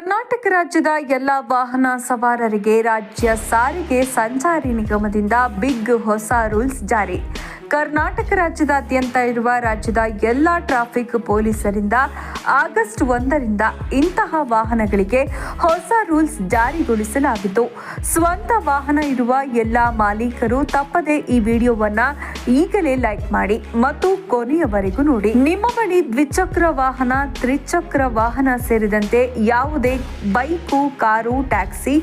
ಕರ್ನಾಟಕ ರಾಜ್ಯದ ಎಲ್ಲ ವಾಹನ ಸವಾರರಿಗೆ ರಾಜ್ಯ ಸಾರಿಗೆ ಸಂಚಾರಿ ನಿಗಮದಿಂದ ಬಿಗ್ ಹೊಸ ರೂಲ್ಸ್ ಜಾರಿ. ಕರ್ನಾಟಕ ರಾಜ್ಯದಾದ್ಯಂತ ಇರುವ ರಾಜ್ಯದ ಎಲ್ಲ ಟ್ರಾಫಿಕ್ ಪೊಲೀಸರಿಂದ ಆಗಸ್ಟ್ ಒಂದರಿಂದ ಇಂತಹ ವಾಹನಗಳಿಗೆ ಹೊಸ ರೂಲ್ಸ್ ಜಾರಿಗೊಳಿಸಲಾಗಿತ್ತು ಸ್ವಂತ ವಾಹನ ಇರುವ ಎಲ್ಲ ಮಾಲೀಕರು ತಪ್ಪದೆ ಈ ವಿಡಿಯೋವನ್ನ ಈಗಲೇ ಲೈಕ್ ಮಾಡಿ ಮತ್ತು ಕೊನೆಯವರೆಗೂ ನೋಡಿ. ನಿಮ್ಮ ಬಳಿ ದ್ವಿಚಕ್ರ ವಾಹನ, ತ್ರಿಚಕ್ರ ವಾಹನ ಸೇರಿದಂತೆ ಯಾವುದೇ ಬೈಕು, ಕಾರು, ಟ್ಯಾಕ್ಸಿ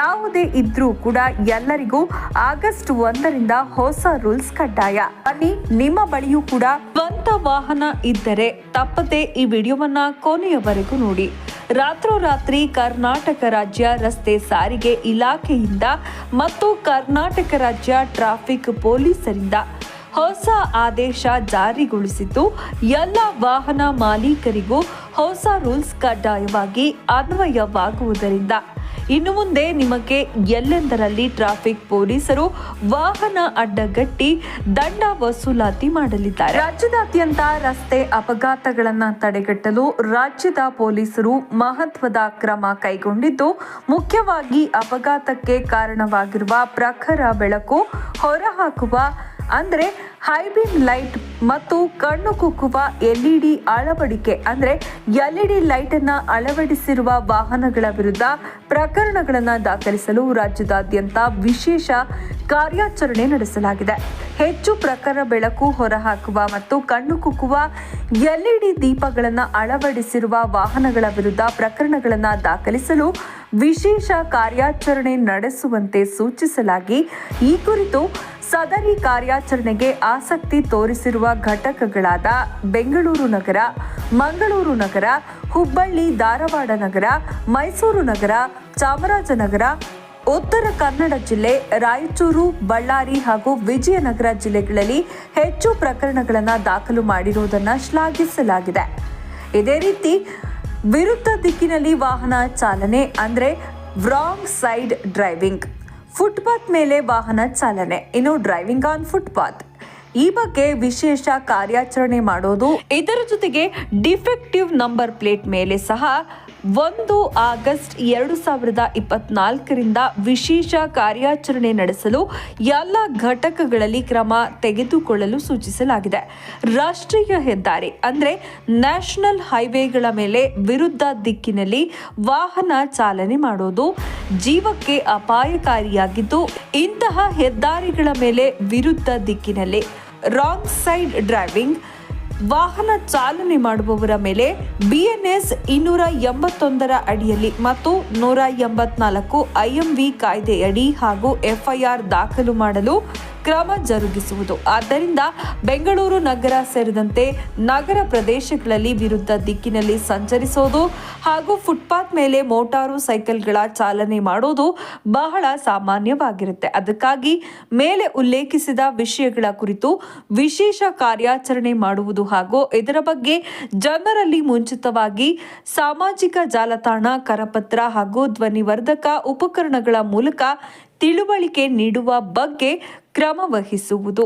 ಯಾವುದೇ ಇದ್ರೂ ಕೂಡ ಎಲ್ಲರಿಗೂ ಆಗಸ್ಟ್ ಒಂದರಿಂದ ಹೊಸ ರೂಲ್ಸ್ ಕಡ್ಡಾಯ. ಬನ್ನಿ ನಿಮ್ಮ ಬಳಿಯೂ ಕೂಡ ಸ್ವಂತ ವಾಹನ ಇದ್ದರೆ ತಪ್ಪದೆ ಈ ವಿಡಿಯೋವನ್ನ ಕೊನೆಯವರೆಗೂ ನೋಡಿ. ರಾತ್ರೋರಾತ್ರಿ ಕರ್ನಾಟಕ ರಾಜ್ಯ ರಸ್ತೆ ಸಾರಿಗೆ ಇಲಾಖೆಯಿಂದ ಮತ್ತು ಕರ್ನಾಟಕ ರಾಜ್ಯ ಟ್ರಾಫಿಕ್ ಪೊಲೀಸರಿಂದ ಹೊಸ ಆದೇಶ ಜಾರಿಗೊಳಿಸಿದ್ದು, ಎಲ್ಲ ವಾಹನ ಮಾಲೀಕರಿಗೂ ಹೊಸ ರೂಲ್ಸ್ ಕಡ್ಡಾಯವಾಗಿ ಅನ್ವಯವಾಗುವುದರಿಂದ ಇನ್ನು ಮುಂದೆ ನಿಮಗೆ ಎಲ್ಲೆಂದರಲ್ಲಿ ಟ್ರಾಫಿಕ್ ಪೊಲೀಸರು ವಾಹನ ಅಡ್ಡಗಟ್ಟಿ ದಂಡ ವಸೂಲಾತಿ ಮಾಡಲಿದ್ದಾರೆ. ರಾಜ್ಯದಾದ್ಯಂತ ರಸ್ತೆ ಅಪಘಾತಗಳನ್ನು ತಡೆಗಟ್ಟಲು ರಾಜ್ಯದ ಪೊಲೀಸರು ಮಹತ್ವದ ಕ್ರಮ ಕೈಗೊಂಡಿದ್ದು, ಮುಖ್ಯವಾಗಿ ಅಪಘಾತಕ್ಕೆ ಕಾರಣವಾಗಿರುವ ಪ್ರಖರ ಬೆಳಕು ಹೊರಹಾಕುವ, ಅಂದ್ರೆ ಹೈಬೀಮ್ ಲೈಟ್ ಮತ್ತು ಕಣ್ಣು ಕುಕ್ಕುವ ಎಲ್ಇಡಿ ಅಳವಡಿಕೆ, ಅಂದ್ರೆ ಎಲ್ಇಡಿ ಲೈಟ್ ಅನ್ನ ಅಳವಡಿಸಿರುವ ವಾಹನಗಳ ವಿರುದ್ಧ ಪ್ರಕರಣಗಳನ್ನು ದಾಖಲಿಸಲು ರಾಜ್ಯದಾದ್ಯಂತ ವಿಶೇಷ ಕಾರ್ಯಾಚರಣೆ ನಡೆಸಲಾಗಿದೆ. ಹೆಚ್ಚು ಪ್ರಖರ ಬೆಳಕು ಹೊರಹಾಕುವ ಮತ್ತು ಕಣ್ಣು ಕುಕ್ಕುವ ಎಲ್ಇಡಿ ದೀಪಗಳನ್ನು ಅಳವಡಿಸಿರುವ ವಾಹನಗಳ ವಿರುದ್ಧ ಪ್ರಕರಣಗಳನ್ನು ದಾಖಲಿಸಲು ವಿಶೇಷ ಕಾರ್ಯಾಚರಣೆ ನಡೆಸುವಂತೆ ಸೂಚಿಸಲಾಗಿ, ಈ ಕುರಿತು ಸದರಿ ಕಾರ್ಯಾಚರಣೆಗೆ ಆಸಕ್ತಿ ತೋರಿಸಿರುವ ಘಟಕಗಳಾದ ಬೆಂಗಳೂರು ನಗರ, ಮಂಗಳೂರು ನಗರ, ಹುಬ್ಬಳ್ಳಿ, ಧಾರವಾಡ ನಗರ, ಮೈಸೂರು ನಗರ, ಚಾಮರಾಜನಗರ, ಉತ್ತರ ಕನ್ನಡ ಜಿಲ್ಲೆ, ರಾಯಚೂರು, ಬಳ್ಳಾರಿ ಹಾಗೂ ವಿಜಯನಗರ ಜಿಲ್ಲೆಗಳಲ್ಲಿ ಹೆಚ್ಚು ಪ್ರಕರಣಗಳನ್ನು ದಾಖಲು ಮಾಡಿರುವುದನ್ನು ಶ್ಲಾಘಿಸಲಾಗಿದೆ. ಇದೇ ರೀತಿ ವಿರುದ್ಧ ದಿಕ್ಕಿನಲ್ಲಿ ವಾಹನ ಚಾಲನೆ, ಅಂದರೆ ರಾಂಗ್ ಸೈಡ್ ಡ್ರೈವಿಂಗ್ ಫುಟ್ಪಾತ್ ಮೇಲೆ ವಾಹನ ಚಾಲನೆ, ಇನ್ನು ಡ್ರೈವಿಂಗ್ ಆನ್ ಫುಟ್ಪಾತ್ ಈ ಬಗ್ಗೆ ವಿಶೇಷ ಕಾರ್ಯಾಚರಣೆ ಮಾಡೋದು ಇದರ ಜೊತೆಗೆ ಡಿಫೆಕ್ಟಿವ್ ನಂಬರ್ ಪ್ಲೇಟ್ ಮೇಲೆ ಸಹ ಒಂದು ಆಗಸ್ಟ್ ಎರಡು ಸಾವಿರದ ಇಪ್ಪತ್ನಾಲ್ಕರಿಂದ ವಿಶೇಷ ಕಾರ್ಯಾಚರಣೆ ನಡೆಸಲು ಎಲ್ಲ ಘಟಕಗಳಲ್ಲಿ ಕ್ರಮ ತೆಗೆದುಕೊಳ್ಳಲು ಸೂಚಿಸಲಾಗಿದೆ. ರಾಷ್ಟ್ರೀಯ ಹೆದ್ದಾರಿ, ಅಂದರೆ ನ್ಯಾಷನಲ್ ಹೈವೇಗಳ ಮೇಲೆ ವಿರುದ್ಧ ದಿಕ್ಕಿನಲ್ಲಿ ವಾಹನ ಚಾಲನೆ ಮಾಡೋದು ಜೀವಕ್ಕೆ ಅಪಾಯಕಾರಿಯಾಗಿದ್ದು, ಇಂತಹ ಹೆದ್ದಾರಿಗಳ ಮೇಲೆ ವಿರುದ್ಧ ದಿಕ್ಕಿನಲ್ಲಿ ರಾಂಗ್ ಸೈಡ್ ಡ್ರೈವಿಂಗ್ ವಾಹನ ಚಾಲನೆ ಮಾಡುವವರ ಮೇಲೆ ಬಿಎನ್ಎಸ್ ಇನ್ನೂರ ಎಂಬತ್ತೊಂದರ ಅಡಿಯಲ್ಲಿ ಮತ್ತು ನೂರ ಎಂಬತ್ನಾಲ್ಕು ಐಎಂವಿ ಕಾಯ್ದೆಯಡಿ ಹಾಗೂ ಎಫ್ಐಆರ್ ದಾಖಲು ಮಾಡಲು ಕ್ರಮ ಜರುಗಿಸುವುದು. ಆದ್ದರಿಂದ ಬೆಂಗಳೂರು ನಗರ ಸೇರಿದಂತೆ ನಗರ ಪ್ರದೇಶಗಳಲ್ಲಿ ವಿರುದ್ಧ ದಿಕ್ಕಿನಲ್ಲಿ ಸಂಚರಿಸೋದು ಹಾಗೂ ಫುಟ್ಪಾತ್ ಮೇಲೆ ಮೋಟಾರು ಸೈಕಲ್ಗಳ ಚಾಲನೆ ಮಾಡೋದು ಬಹಳ ಸಾಮಾನ್ಯವಾಗಿರುತ್ತೆ. ಅದಕ್ಕಾಗಿ ಮೇಲೆ ಉಲ್ಲೇಖಿಸಿದ ವಿಷಯಗಳ ಕುರಿತು ವಿಶೇಷ ಕಾರ್ಯಾಚರಣೆ ಮಾಡುವುದು ಹಾಗೂ ಇದರ ಬಗ್ಗೆ ಜನರಲ್ಲಿ ಮುಂಚಿತವಾಗಿ ಸಾಮಾಜಿಕ ಜಾಲತಾಣ, ಕರಪತ್ರ ಹಾಗೂ ಧ್ವನಿವರ್ಧಕ ಉಪಕರಣಗಳ ಮೂಲಕ ತಿಳುವಳಿಕೆ ನೀಡುವ ಬಗ್ಗೆ ಕ್ರಮ ವಹಿಸುವುದು.